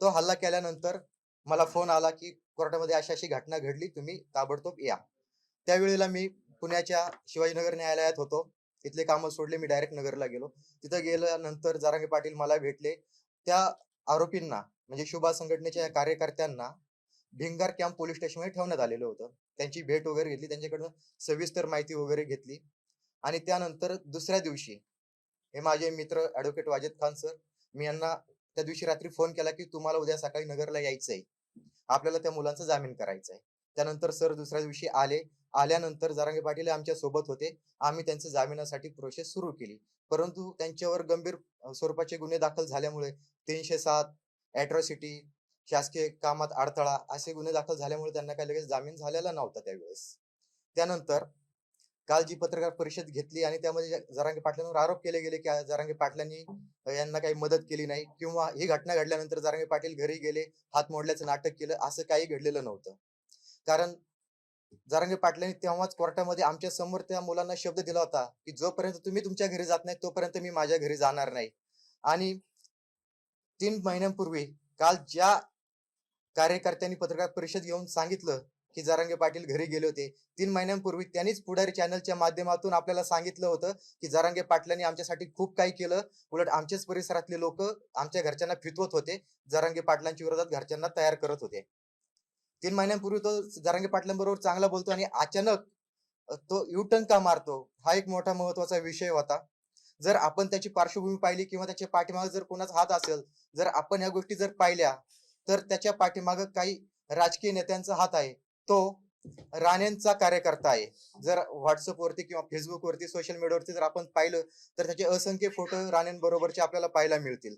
तो हल्ला केल्यानंतर मला फोन आला की कोर्टामध्ये अशी अशी घटना घडली तुम्ही ताबडतोब या. त्यावेळेला मी पुण्याच्या शिवाजीनगर न्यायालयात होतो. तिथले कामं सोडले मी डायरेक्ट नगरला गेलो. तिथं गेल्यानंतर जारांगे पाटील मला भेटले. त्या आरोपींना म्हणजे शुभा संघटनेच्या कार्यकर्त्यांना भिंगार कॅम्प पोलीस स्टेशनमध्ये ठेवण्यात आलेलं होतं. त्यांची भेट वगैरे घेतली त्यांच्याकडून सविस्तर माहिती वगैरे घेतली. आणि त्यानंतर दुसऱ्या दिवशी हे माझे मित्र ऍडव्होकेट वाजेद खान सर मी यांना त्या दिवशी रात्री फोन केला की तुम्हाला उद्या सकाळी नगरला यायचं आहे आपल्याला त्या मुलांचा जामीन करायचा आहे त्यानंतर सर दुसऱ्या दिवशी आले. आल्यानंतर जारांगे पाटील आमच्यासोबत होते. आम्ही त्यांच्या जामिनासाठी प्रोसेस सुरू केली. परंतु त्यांच्यावर गंभीर स्वरूपाचे गुन्हे दाखल झाल्यामुळे तीनशे सात अॅट्रॉसिटी शासकीय कामात अडथळा असे गुन्हे दाखल झाल्यामुळे त्यांना काही लगेच जामीन झालेला नव्हता त्यावेळेस. त्यानंतर काल जी पत्रकार परिषद घेतली आणि त्यामध्ये जरांगे पाटलांवर आरोप केले गेले की जरांगे पाटलांनी यांना काही मदत केली नाही किंवा ही घटना घडल्यानंतर जरांगे पाटील घरी गेले हात मोडल्याचं नाटक केलं असं काही घडलेलं नव्हतं. कारण जरांगे पाटलांनी तेव्हाच कोर्टामध्ये आमच्यासमोर त्या मुलांना शब्द दिला होता की जोपर्यंत तुम्ही तुमच्या घरी जात नाही तोपर्यंत मी माझ्या घरी जाणार नाही. आणि तीन महिन्यांपूर्वी काल ज्या कार्यकर्त्यांनी पत्रकार परिषद घेऊन सांगितलं की जरांगे पाटील घरी गेले होते. तीन महिन्यांपूर्वी त्यांनीच पुढारी चॅनलच्या माध्यमातून आपल्याला सांगितलं होतं की जरांगे पाटलांनी आमच्यासाठी खूप काही केलं. उलट आमच्याच परिसरातले लोक आमच्या घरच्यांना फितवत होते. जरांगे पाटलांच्या विरोधात घरच्यांना तयार करत होते. तीन महिन्यांपूर्वी तो जरांगे पाटलांबरोबर चांगला बोलतो आणि अचानक तो युटर्न का मारतो. हा एक मोठा महत्त्वाचा विषय होता. जर आपण त्याची पार्श्वभूमी पाहिली किंवा त्याच्या पाठीमागे जर कोणाचा हात असेल जर आपण ह्या गोष्टी जर पाहिल्या तर त्याच्या पाठीमागं काही राजकीय नेत्यांचा हात आहे. तो राणेंचा कार्यकर्ता आहे. जर व्हॉट्सअप वरती किंवा फेसबुक वरती सोशल मीडियावरती जर आपण पाहिलं तर त्याचे असंख्य फोटो राणेंबरोबरचे आपल्याला पाहायला मिळतील.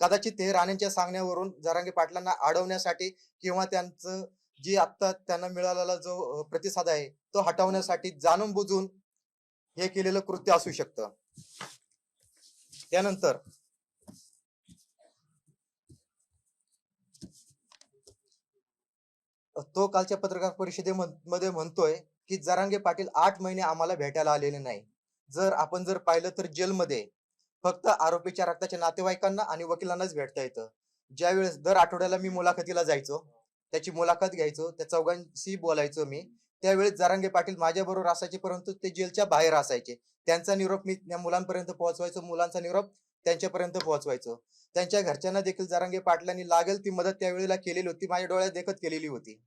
कदाचित ते राणेंच्या सांगण्यावरून जरांगे पाटलांना अडवण्यासाठी किंवा त्यांचं जी आता त्यांना मिळालेला जो प्रतिसाद आहे तो हटवण्यासाठी जाणून बुजून हे केलेलं कृत्य असू शकतं. त्यानंतर तो कालच्या पत्रकार परिषदेमध्ये म्हणतोय की जरांगे पाटील आठ महिने आम्हाला भेटायला आलेले नाही. जर आपण जर पाहिलं तर जेलमध्ये फक्त आरोपीच्या रक्ताच्या नातेवाईकांना आणि वकिलांनाच भेटता येतं. ज्यावेळेस दर आठवड्याला मी मुलाखतीला जायचो त्याची मुलाखत घ्यायचो त्या चौघांशी बोलायचो मी त्यावेळेस जरांगे पाटील माझ्याबरोबर असायचे परंतु ते जेलच्या बाहेर असायचे. त्यांचा निरोप मी त्या मुलांपर्यंत पोहोचवायचो मुलांचा निरोप त्यांच्यापर्यंत पोहोचवायचो. त्यांच्या घरच्यांना देखील जरांगे पाटलांनी लागेल ती मदत त्यावेळेला केलेली होती. माझ्या डोळ्यात देखत केलेली होती.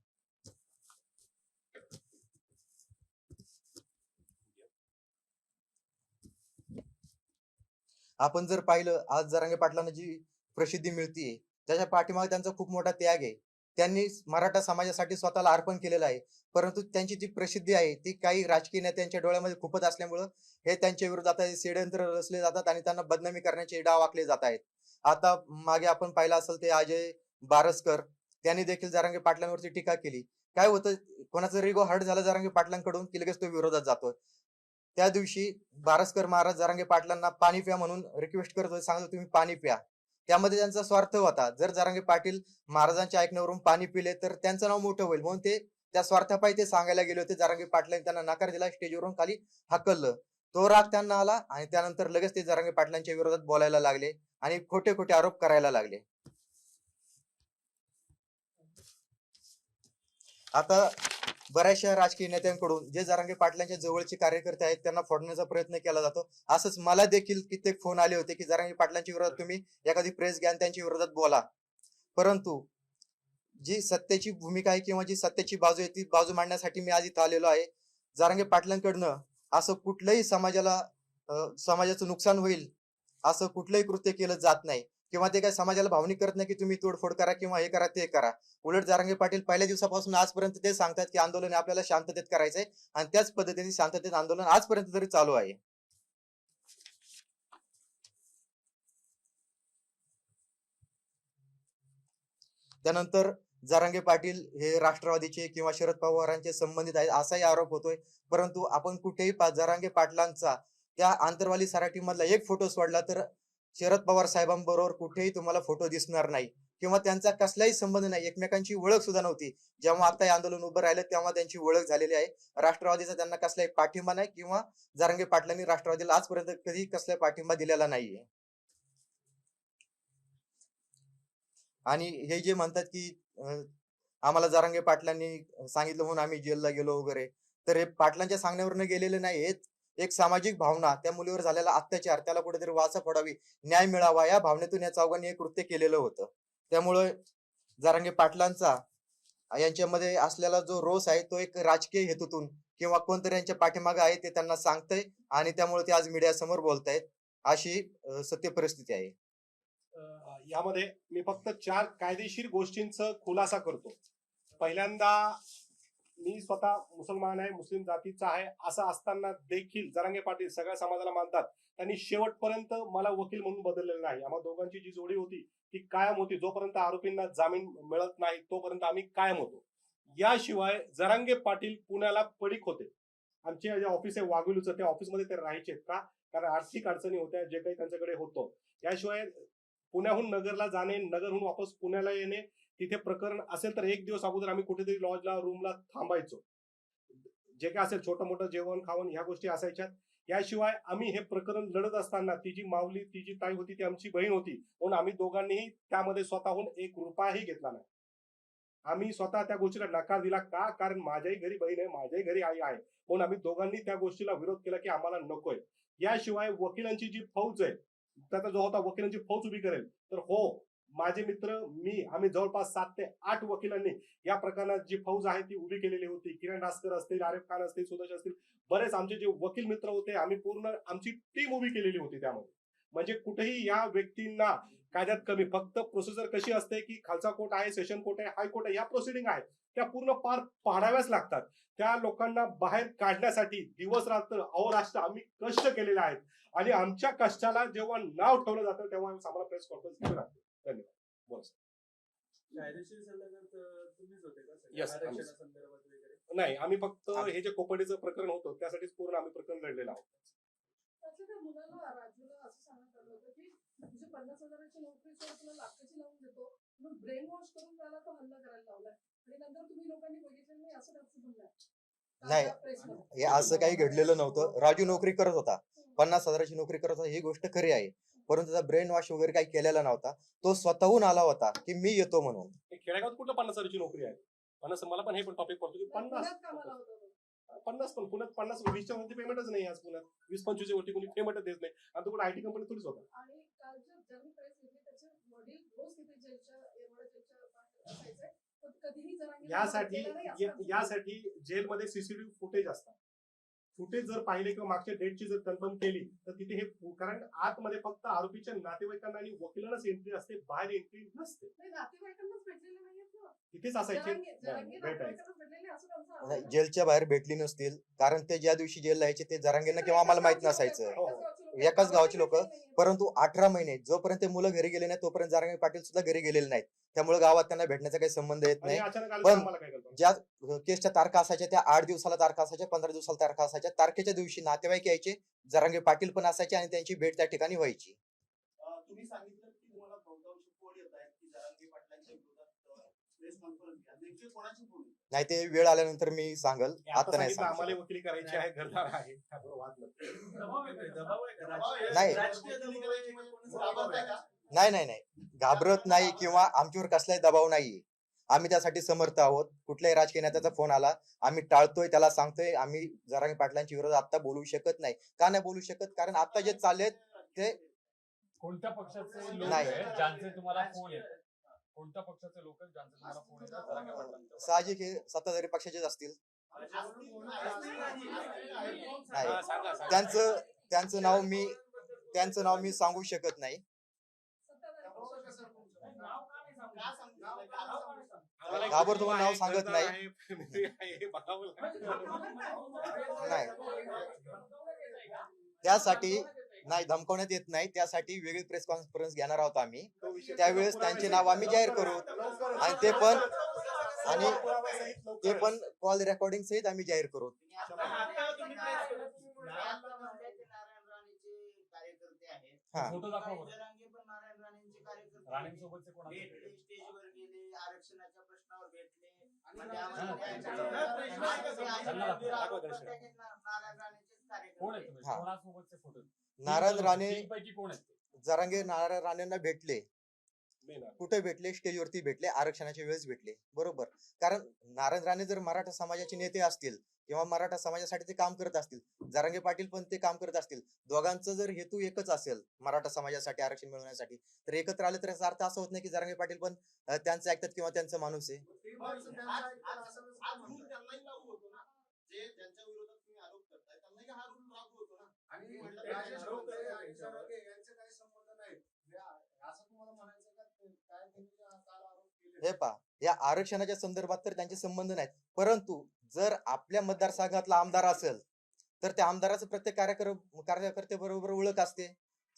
आपण जर पाहिलं आज जरांगे पाटलांना जी प्रसिद्धी मिळतीये त्याच्या पाठीमागे त्यांचा खूप मोठा त्याग आहे. त्यांनी मराठा समाजासाठी स्वतःला अर्पण केलेलं आहे. परंतु त्यांची जी प्रसिद्धी आहे ती काही राजकीय नेत्यांच्या डोळ्यामध्ये खुपत असल्यामुळं हे त्यांच्या विरोधात हे षडयंत्र रचले जातात आणि त्यांना बदनामी करण्याचे डाव आखले जात आहेत. आता मागे आपण पाहिलं असेल ते अजय बारसकर त्यांनी देखील जारांगे पाटलांवरती टीका केली. काय होतं कोणाचं रिगो हर्ट झालं जारांगे पाटलांकडून की लगेच तो विरोधात जातो त्या दिवशी बारसकर महाराज जरांगे पाटलांना पाणी प्या म्हणून रिक्वेस्ट करत सांगतो तुम्ही पाणी प्या. त्यामध्ये त्यांचा स्वार्थ होता. जर जरांगे पाटील महाराजांच्या ऐकण्यावरून पाणी पिले तर त्यांचं नाव मोठं होईल. म्हणून ते त्या स्वार्थापायी ते सांगायला गेले होते. जरांगे पाटलांनी त्यांना नकार दिला. स्टेजवरून खाली हाकललं. तो राग त्यांना आला आणि त्यानंतर लगेच ते जरांगे पाटलांच्या विरोधात बोलायला लागले आणि खोटे खोटे आरोप करायला लागले. आता बऱ्याचशा राजकीय नेत्यांकडून जे जरांगे पाटलांच्या जवळचे कार्यकर्ते आहेत त्यांना फोडण्याचा प्रयत्न केला जातो. असंच मला देखील कित्येक फोन आले होते की जरांगे पाटलांच्या विरोधात तुम्ही एखादी प्रेस घ्या त्यांच्या विरोधात बोला. परंतु जी सत्याची भूमिका आहे किंवा जी सत्याची बाजू आहे ती बाजू मांडण्यासाठी मी आज इथं आलेलो आहे. जारांगे पाटलांकडनं असं कुठलंही समाजाला समाजाचं नुकसान होईल असं कुठलंही कृत्य केलं जात नाही. किंवा ते काय समाजाला भावनिक करत नाही की तुम्ही तोडफोड करा किंवा हे करा ते करा. उलट जारंगे पाटील पहिल्या दिवसापासून आजपर्यंत ते सांगतात की आंदोलन आपल्याला शांततेत करायचंय आणि त्याच पद्धतीने शांततेत आंदोलन आजपर्यंत तरी चालू आहे. त्यानंतर जारांगे पाटील हे राष्ट्रवादीचे किंवा शरद पवारांचे संबंधित आहेत असाही आरोप होतोय. परंतु आपण कुठेही जारांगे पाटलांचा त्या आंतरवाली सराठी मधला एक फोटो सोडला तर शरद पवार साहेबांबरोबर कुठेही तुम्हाला फोटो दिसणार नाही. किंवा त्यांचा कसलाही संबंध नाही. एकमेकांची ओळख सुद्धा नव्हती. जेव्हा आता हे आंदोलन उभं राहिलं तेव्हा त्यांची ओळख झालेली आहे. राष्ट्रवादीचा त्यांना कसलाही पाठिंबा नाही किंवा जारंगे पाटलांनी राष्ट्रवादीला आजपर्यंत कधी कसलाही पाठिंबा दिलेला नाहीये. आणि हे जे म्हणतात की आम्हाला जारंगे पाटलांनी सांगितलं म्हणून आम्ही जेलला गेलो वगैरे. तर हे पाटलांच्या सांगण्यावरनं गेलेले नाही आहेत एक सामाजिक भावना त्या मुलीवर झालेला अत्याचार त्याला कुठेतरी वाचा पडावी न्याय मिळावा या भावनेतून या चौघांनी हे कृत्य केलेलं होतं. त्यामुळे जरांगे पाटलांचा यांच्यामध्ये असलेला जो रोष आहे तो एक राजकीय हेतूतून किंवा कोणतरी यांच्या पाठीमागे आहे ते त्यांना सांगतंय आणि त्यामुळे ते आज मीडिया समोर बोलतायत अशी सत्य परिस्थिती आहे. यामध्ये मी फक्त चार कायदेशीर गोष्टींचा खुलासा करतो. पहिल्यांदा मी स्वतः मुसलमान आहे मुस्लिम जातीचा आहे असं असताना देखील जरांगे पाटील सगळ्या समाजाला मानतात. त्यांनी शेवटपर्यंत मला वकील म्हणून बदललेलं नाही. आम्हा दोघांची जी जोडी होती ती कायम होती. जोपर्यंत आरोपींना जामीन मिळत नाही तोपर्यंत आम्ही कायम होतो. याशिवाय जरांगे पाटील पुण्याला पडीक होते. आमचे जे ऑफिस आहे वाघुलीचं त्या ऑफिसमध्ये ते राहायचे का? कारण आर्थिक अडचणी होत्या जे काही त्यांच्याकडे होतं. याशिवाय पुण्याहून नगरला जाणे नगरहून वापस पुण्याला येणे तिथे प्रकरण असेल तर एक दिवस अगोदर आम्ही कुठेतरी लॉजला रूमला थांबायचो. जे काय असेल छोटं मोठं जेवण खावण ह्या गोष्टी असायच्या. याशिवाय आम्ही हे प्रकरण लढत असताना ती जी माऊली ती जी ताई होती ती आमची बहीण होती म्हणून आम्ही दोघांनीही त्यामध्ये स्वतःहून एक रुपयाही घेतला नाही. आम्ही स्वतः त्या गोष्टीला नकार दिला का? कारण माझ्याही घरी बहीण आहे माझ्याही घरी आई आहे. म्हणून आम्ही दोघांनी त्या गोष्टीला विरोध केला की आम्हाला नकोय. याशिवाय वकिलांची जी फौज आहे त्याचा जो होता वकिलांची फौज उभी करेल. तर हो माझे मित्र मी आम्ही जवळपास सात ते आठ वकिलांनी या प्रकरणात जी फौज आहे ती उभी केलेली होती. किरण डास्कर असतील आरिफ खान असतील सुदर्श असतील बरेच आमचे जे वकील मित्र होते आम्ही पूर्ण आमची टीम उभी केलेली होती त्यामध्ये. म्हणजे कुठेही या व्यक्तींना कायद्यात कमी फक्त प्रोसिजर कशी असते की खालचा कोर्ट आहे सेशन कोर्ट आहे हायकोर्ट आहे या प्रोसिडिंग आहेत. त्या पूर्ण पार पाडाव्याच लागतात. त्या लोकांना बाहेर काढण्यासाठी दिवस रात्र अहोराष्ट्र आम्ही कष्ट केलेले आहेत. आणि आमच्या कष्टाला जेव्हा नाव ठेवलं जातं तेव्हा आम्ही आम्हाला प्रेस कॉन्फरन्स घेऊन राहतो. धन्यवाद बोला सर. कायदेशीर सल्लागार अं, तुम्हीच होते का सगळे? Yes, आम्हीच. आरक्षणासंदर्भात वगैरे नाही आम्ही फक्त हे जे कोपडीचं प्रकरण होतं त्यासाठीच पूर्ण आम्ही प्रकरण लढलेलं आहोत त्यातल्या त्या मुलाला राजूला असं सांगण्यात आलं होतं की तुझी पन्नास हजाराची नोकरी सोड तुला लाखाची लावून देतो म्हणून ब्रेन वॉश करून त्याला तो हल्ला करायला लावलाय आणि नंतर तुम्ही लोकांनी बघितलं नाही असं त्याचं म्हणणं आहे. नाही. काल प्रेसमध्ये. हे असं काही घडलेलं नव्हतं राजू नोकरी करत होता पन्नास हजाराची नोकरी करत होता ही गोष्ट खरी आहे परंतु त्याचा ब्रेन वॉश वगैरे काही केलेला नव्हता. तो स्वतःहून आला होता की मी येतो म्हणून. हे खेडेगावात कुठं पन्नास हजाराची नोकरी आहे? पन्नास मला पण हे पण टॉपिक पडतो की पन्नास. पन्नास पण पुण्यात पन्नास वीसच्या वरती पेमेंटच नाही आज पुण्यात. वीस पंचवीसच्या वरती कोणी पेमेंटच देत नाही. आणि तो कुठे आयटी कंपनी थोडीच होता. आणि कालच्या ज्यांनी प्रेस घेतली त्याचे वडील रोज तिथे जेलच्या येरवडा जेलच्या बाहेर असायचे पण कधीही जरांगीला यासाठी यासाठी जेलमध्ये सीसीटीव्ही फुटेज असतात. फुटेज जर पाहिले किंवा मागच्या डेटची जर कन्फर्म केली तर तिथे हे कारण आतमध्ये फक्त आरोपीच्या नातेवाईकांना आणि वकिलांनाच एंट्री असते बाहेर एंट्री नसते. तिथेच असायचे. जेलच्या बाहेर भेटली नसतील कारण ते ज्या दिवशी जेलला यायचे ते जरांगेंना किंवा आम्हाला माहीत नसायचं हो, एकाच गावाची लोकं, परंतु अठरा महिने जोपर्यंत ते मुलं घरी गेले नाही तोपर्यंत जारंगे पाटील सुद्धा घरी गेलेले नाहीत. त्यामुळे गावात त्यांना भेटण्याचा काही संबंध येत नाही. पण ज्या केसच्या तारखा असायच्या त्या आठ दिवसाला तारखा असायच्या पंधरा दिवसाला तारखा असायच्या. तारखेच्या दिवशी नातेवाईक यायचे जरांगे पाटील पण असायचे आणि त्यांची भेट त्या ठिकाणी व्हायची अं, तुम्ही सांगितलं की तुम्हाला बहुतांश फोन येत आहेत की जरांगे पाटलांच्या विरोधात प्रेस कॉन्फरन्स घ्या नेमके कोणाची फोन येत नाही ते वेळ आल्यानंतर मी सांगल. आता नाही सांगितलं आम्हाला सांगू वकिली करायची आहे घरदार आहे. त्यामुळे वाद नाही. दबाव आहे का? दबाव आहे का? दबाव आहे. राजकीय- नाही. नाही नाही नाही. घाबरत नाही किंवा आमच्यावर कसलाही दबाव नाहीये. आम्ही त्यासाठी समर्थ आहोत. कुठल्याही राजकीय नेत्याचा फोन आला आम्ही टाळतोय त्याला सांगतोय. आम्ही जरांगे पाटलांच्या विरोधात आता बोलू शकत नाही. का नाही बोलू शकत? कारण आता जे चाललेत ते कोणत्या पक्षाचे लोक नाही. आहेत ज्यांचे तुम्हाला फोन येतात कोणत्या पक्षाचे लोक आहेत ज्यांचे तुम्हाला फोन येतात जरांगे पाटलांचे? साहजिक हे सत्ताधारी पक्षाचेच असतील. नाही. त्यांचं त्यांचं नाव मी त्यांचं नाव मी सांगू शकत नाही. घाबरतो म्हणून नाव सांगत नाही. त्यासाठी नाही धमकवण्यात येत नाही. त्यासाठी वेगळी प्रेस कॉन्फरन्स घेणार आहोत आम्ही. त्यावेळेस त्यांचे नाव आम्ही जाहीर करू. आणि ते पण- आणि. ते पण कॉल रेकॉर्डिंग सहित आम्ही जाहीर करू. नारायण हा. राणे तीन पैकी कोण आहेत ते? जरांगे नारायण राणेंना भेटले. कुठे भेटले? स्टेजवरती भेटले आरक्षणाच्या वेळेस भेटले. बरोबर. कारण नारायण राणे जर मराठा समाजाचे नेते असतील किंवा मराठा समाजासाठी ते काम करत असतील जारांगे पाटील पण ते काम करत असतील दोघांचं जर हेतू एकच असेल मराठा समाजासाठी आरक्षण मिळवण्यासाठी तर एकत्र आले तर याचा अर्थ असा होत नाही की जारांगे पाटील पण त्यांचं ऐकतात किंवा त्यांचा माणूस आहे. पण आज- आज- आज rule त्यांनाही लागू होतो ना जे ज्यांच्या विरोधात तुम्ही आरोप करताय त्यांनाही हा रूल लागू होतो ना आणि म्हटलं राजेश पाहिजे. लोकरे आणि जरांगे यांचे काही संबंध नाहीत हे आ- असं तुम्हाला म्हणायचं का ते काय त्यांनी काल आरोप केले हे पहा या आरक्षणाच्या संदर्भात तर त्यांचे संबंध नाहीत. परंतु जर आपल्या मतदारसंघातला आमदार असेल तर त्या आमदाराचं प्रत्येक कार्यकर कार्यकर्ते बरोबर ओळख असते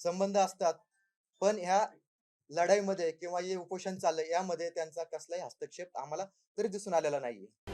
संबंध असतात. पण ह्या लढाईमध्ये किंवा हे उपोषण चाललंय यामध्ये त्यांचा कसलाही हस्तक्षेप आम्हाला तरी दिसून आलेला नाहीये.